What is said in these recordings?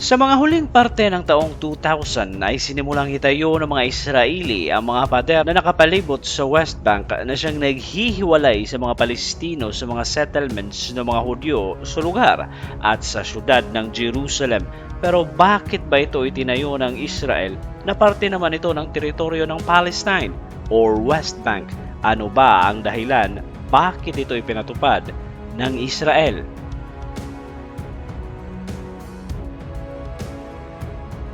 Sa mga huling parte ng taong 2000 ay sinimulang itayo ng mga Israeli ang mga pader na nakapalibot sa West Bank na siyang naghihiwalay sa mga Palestino sa mga settlements ng mga Hudyo sa lugar at sa syudad ng Jerusalem. Pero bakit ba ito itinayo ng Israel na parte naman ito ng teritoryo ng Palestine or West Bank? Ano ba ang dahilan bakit ito ipinatupad ng Israel?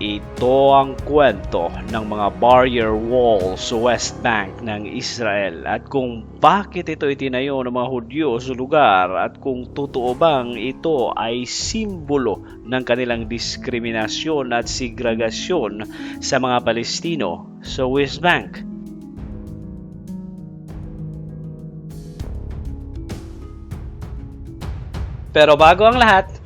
Ito ang kwento ng mga barrier wall sa West Bank ng Israel at kung bakit ito itinayo ng mga Hudyo sa lugar at kung totoo bang ito ay simbolo ng kanilang diskriminasyon at segregasyon sa mga Palestino sa West Bank. Pero bago ang lahat,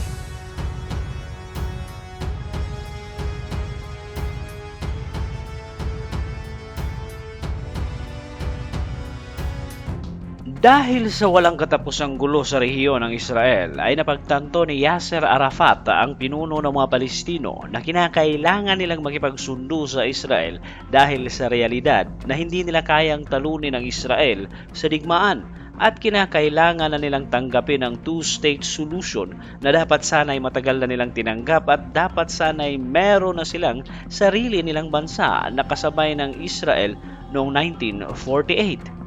Dahil sa walang katapusang gulo sa rehiyon ng Israel, ay napagtanto ni Yasser Arafat ang pinuno ng mga Palestino na kinakailangan nilang makipagsundo sa Israel dahil sa realidad na hindi nila kayang talunin ang Israel sa digmaan at kinakailangan na nilang tanggapin ang two-state solution na dapat sana'y matagal na nilang tinanggap at dapat sana'y meron na silang sarili nilang bansa na kasabay ng Israel noong 1948.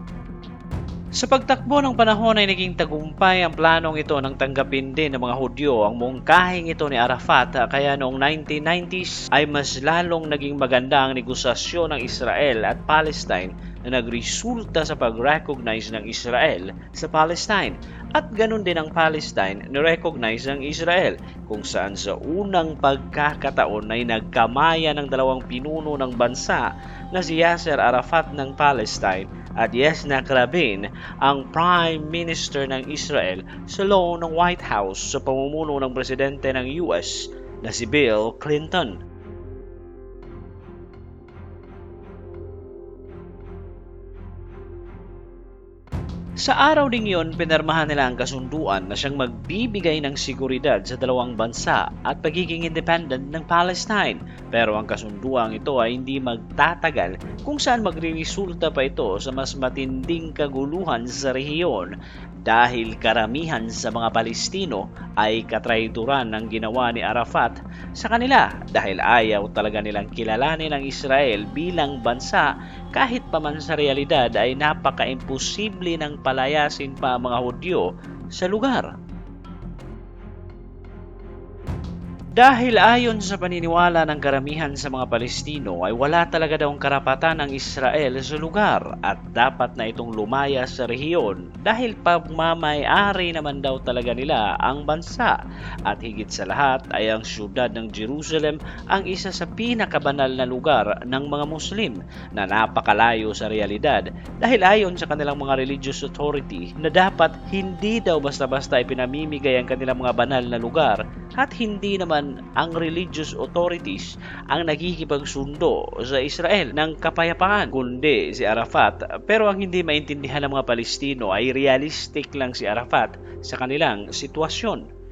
Sa pagtakbo ng panahon ay naging tagumpay ang planong ito nang tanggapin din ng mga Hudyo ang mungkahing ito ni Arafat. Kaya noong 1990s ay mas lalong naging maganda ang negosasyon ng Israel at Palestine na nagresulta sa pag-recognize ng Israel sa Palestine. At ganun din ang Palestine na recognize ng Israel kung saan sa unang pagkakataon ay nagkamayan ng dalawang pinuno ng bansa na si Yasser Arafat ng Palestine at Yasna Rabin ang Prime Minister ng Israel sa loob ng White House sa pamumuno ng Presidente ng US na si Bill Clinton. Sa araw ding yon, pinirmahan nila ang kasunduan na siyang magbibigay ng seguridad sa dalawang bansa at pagiging independent ng Palestine. Pero ang kasunduang ito ay hindi magtatagal kung saan magriresulta pa ito sa mas matinding kaguluhan sa rehiyon dahil karamihan sa mga Palestino ay katraituran ng ginawa ni Arafat sa kanila dahil ayaw talaga nilang kilalanin ang Israel bilang bansa kahit pa man sa realidad ay napaka-imposible ng palayasin pa ang mga Hudyo sa lugar. Dahil ayon sa paniniwala ng karamihan sa mga Palestino ay wala talaga daw ang karapatan ng Israel sa lugar at dapat na itong lumaya sa rehiyon dahil pagmamayari naman daw talaga nila ang bansa. At higit sa lahat ay ang syudad ng Jerusalem ang isa sa pinakabanal na lugar ng mga Muslim na napakalayo sa realidad dahil ayon sa kanilang mga religious authority na dapat hindi daw basta-basta ipinamimigay ang kanilang mga banal na lugar at hindi naman ang religious authorities ang nagkikipagsundo sa Israel ng kapayapaan kundi si Arafat pero ang hindi maintindihan ng mga Palestino ay realistic lang si Arafat sa kanilang sitwasyon.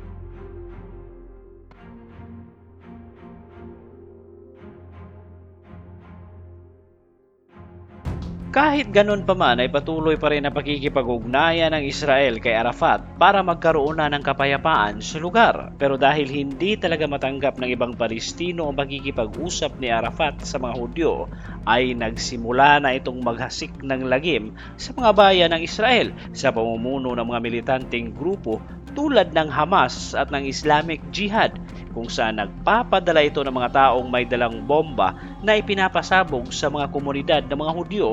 Kahit ganun pa man ay patuloy pa rin ang pagkikipag-ugnayan ng Israel kay Arafat para magkaroon na ng kapayapaan sa lugar. Pero dahil hindi talaga matanggap ng ibang Palestino ang pagkikipag-usap ni Arafat sa mga Hudyo, ay nagsimula na itong maghasik ng lagim sa mga bayan ng Israel sa pamumuno ng mga militanteng grupo tulad ng Hamas at ng Islamic Jihad kung saan nagpapadala ito ng mga taong may dalang bomba na ipinapasabog sa mga komunidad ng mga Hudyo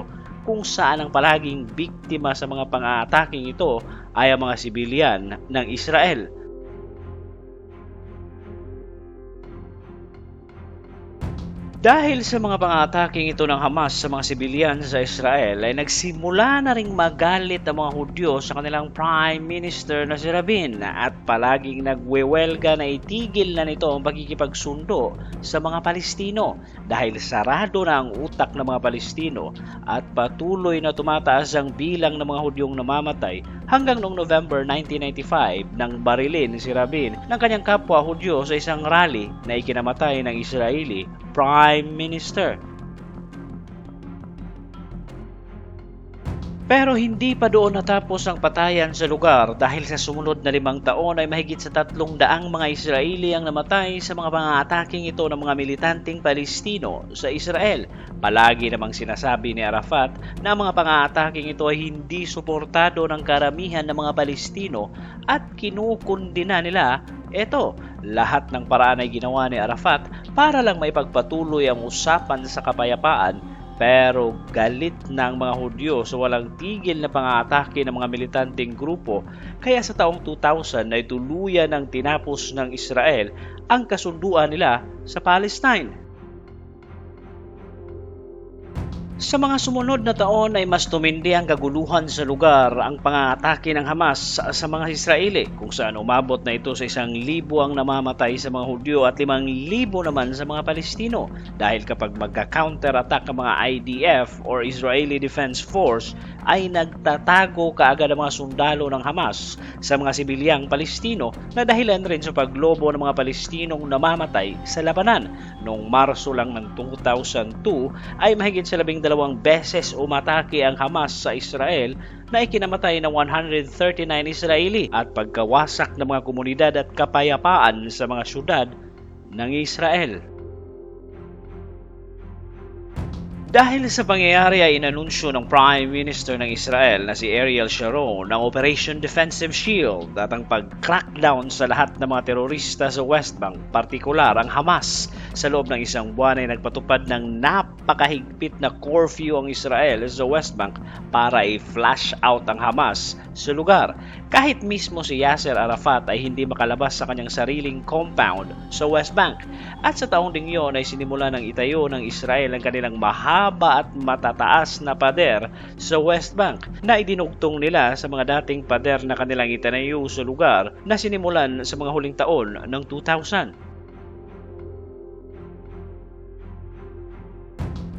kung saan ang palaging biktima sa mga pang-aataking ito ay ang mga sibilyan ng Israel. Dahil sa mga pang-ataking ito ng Hamas sa mga sibilyan sa Israel ay nagsimula na ring magalit ang mga Hudyo sa kanilang Prime Minister na si Rabin. At palaging nagwewelga na itigil na nito ang pagkikipagsundo sa mga Palestino. Dahil sarado na ang utak ng mga Palestino at patuloy na tumataas ang bilang ng mga Hudyong namamatay hanggang noong November 1995 nang barilin si Rabin ng kanyang kapwa Hudyo sa isang rally na ikinamatay ng Israeli Prime Minister. Pero hindi pa doon natapos ang patayan sa lugar dahil sa sumunod na limang taon ay mahigit sa tatlong daang mga Israeli ang namatay sa mga pang-ataking ito ng mga militanteng Palestino sa Israel. Palagi namang sinasabi ni Arafat na ang mga pang-ataking ito ay hindi suportado ng karamihan ng mga Palestino at kinukundina nila ito, lahat ng paraan ay ginawa ni Arafat para lang maipagpatuloy ang usapan sa kapayapaan pero galit na ang mga Hudyo sa walang tigil na pang-aatake ng mga militanteng grupo kaya sa taong 2000 ay tuluyan ng tinapos ng Israel ang kasunduan nila sa Palestine. Sa mga sumunod na taon ay mas tumindi ang kaguluhan sa lugar ang pang-atake ng Hamas sa mga Israeli kung saan umabot na ito sa isang libo ang namamatay sa mga Hudyo at limang libo naman sa mga Palestino dahil kapag magka-counter-attack ang mga IDF or Israeli Defense Force ay nagtatago kaagad ang mga sundalo ng Hamas sa mga sibilyang Palestino na dahilan rin sa paglobo ng mga Palestinong namamatay sa labanan. Noong Marso lang ng 2002 ay mahigit sa labing dalawang beses umatake ang Hamas sa Israel na ikinamatay ng 139 Israeli at pagkawasak ng mga komunidad at kapayapaan sa mga syudad ng Israel. Dahil sa pangyayari ay inanunsyo ng Prime Minister ng Israel na si Ariel Sharon ng Operation Defensive Shield at ang pag-crackdown sa lahat ng mga terorista sa West Bank, partikular ang Hamas. Sa loob ng isang buwan ay nagpatupad ng napakahigpit na curfew ang Israel sa West Bank para i-flash out ang Hamas sa lugar. Kahit mismo si Yasser Arafat ay hindi makalabas sa kanyang sariling compound sa West Bank. At sa taong ding yon ay sinimula ng itayo ng Israel ang kanilang mahaba at matataas na pader sa West Bank na idinugtong nila sa mga dating pader na kanilang itanayo sa lugar na sinimulan sa mga huling taon ng 2000.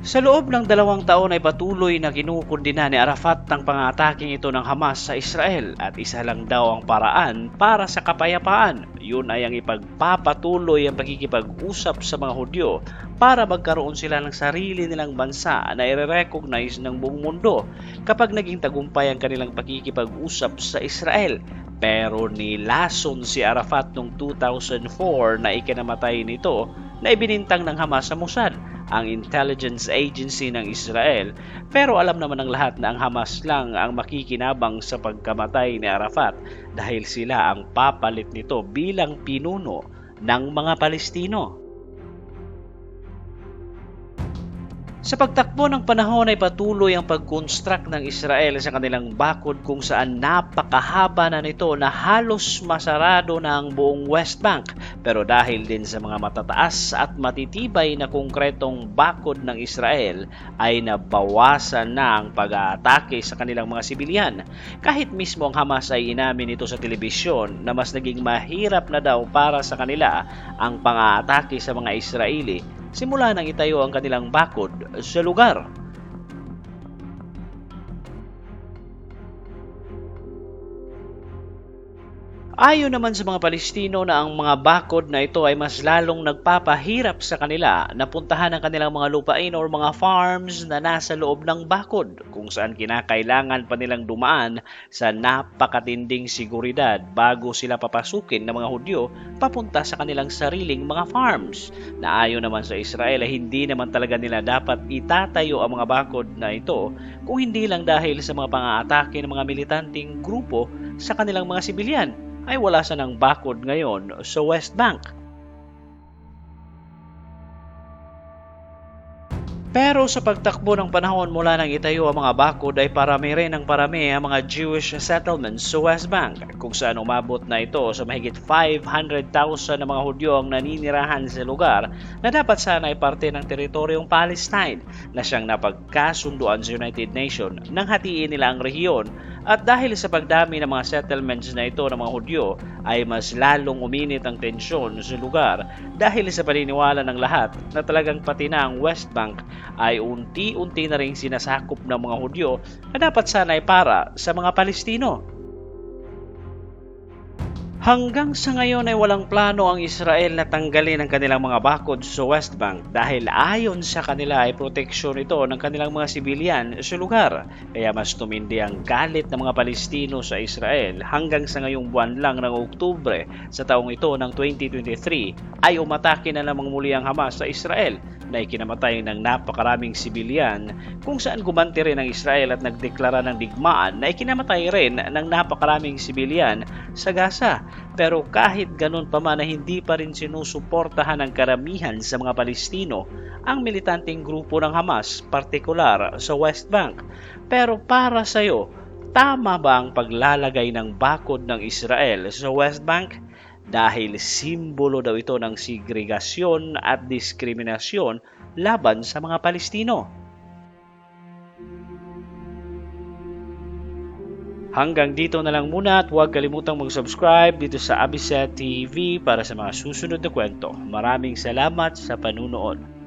Sa loob ng dalawang taon ay patuloy na kinukundina ni Arafat ang pang-ataking ito ng Hamas sa Israel at isa lang daw ang paraan para sa kapayapaan. Yun ay ang ipagpapatuloy ang pagkikipag-usap sa mga Hudyo para magkaroon sila ng sarili nilang bansa na i-recognize ng buong mundo kapag naging tagumpay ang kanilang pagkikipag-usap sa Israel. Pero nilason si Arafat noong 2004 na ikinamatay nito na ibinintang ng Hamas sa Mossad ang intelligence agency ng Israel pero alam naman ng lahat na ang Hamas lang ang makikinabang sa pagkamatay ni Arafat dahil sila ang papalit nito bilang pinuno ng mga Palestino. Sa pagtakbo ng panahon ay patuloy ang pag-construct ng Israel sa kanilang bakod kung saan napakahaba na nito na halos masarado na ang buong West Bank. Pero dahil din sa mga matataas at matitibay na konkretong bakod ng Israel ay nabawasan na ang pag-aatake sa kanilang mga sibilyan. Kahit mismo ang Hamas ay inamin ito sa telebisyon na mas naging mahirap na daw para sa kanila ang pang-aatake sa mga Israeli simula nang itayo ang kanilang bakod sa lugar. Ayon naman sa mga Palestino na ang mga bakod na ito ay mas lalong nagpapahirap sa kanila na puntahan ang kanilang mga lupain or mga farms na nasa loob ng bakod kung saan kinakailangan pa nilang dumaan sa napakatinding seguridad bago sila papasukin ng mga Hudyo papunta sa kanilang sariling mga farms. Na ayon naman sa Israel ay hindi naman talaga nila dapat itatayo ang mga bakod na ito kung hindi lang dahil sa mga pang-aatake ng mga militanteng grupo sa kanilang mga sibilyan ay wala sa ng bakod ngayon sa West Bank. Pero sa pagtakbo ng panahon mula nang itayo ang mga bakod ay parami rin ang parami ang mga Jewish settlements sa West Bank kung saan umabot na ito sa mahigit 500,000 na mga Hudyo ang naninirahan sa lugar na dapat sana ay parte ng teritoryong Palestine na siyang napagkasunduan sa United Nations nang hatiin nila ang rehiyon at dahil sa pagdami ng mga settlements na ito ng mga Hudyo ay mas lalong uminit ang tensyon sa lugar dahil sa paniniwala ng lahat na talagang pati na ang West Bank ay unti-unti na rin sinasakop ng mga Hudyo na dapat sana ay para sa mga Palestino. Hanggang sa ngayon ay walang plano ang Israel na tanggalin ang kanilang mga bakod sa West Bank dahil ayon sa kanila ay proteksyon ito ng kanilang mga sibilyan sa lugar. Kaya mas tumindi ang galit ng mga Palestino sa Israel hanggang sa ngayong buwan lang ng Oktubre sa taong ito ng 2023 ay umatake na namang muli ang Hamas sa Israel na ikinamatay ng napakaraming sibilyan kung saan gumanti rin ang Israel at nagdeklara ng digmaan na ikinamatay rin ng napakaraming sibilyan sa Gaza. Pero kahit ganun pa man na hindi pa rin sinusuportahan ng karamihan sa mga Palestino ang militanteng grupo ng Hamas, partikular sa West Bank. Pero para sa iyo, tama ba ang paglalagay ng bakod ng Israel sa West Bank? Dahil simbolo daw ito ng segregasyon at diskriminasyon laban sa mga Palestino. Hanggang dito na lang muna at huwag kalimutang mag-subscribe dito sa Abiset TV para sa mga susunod na kwento. Maraming salamat sa panunood.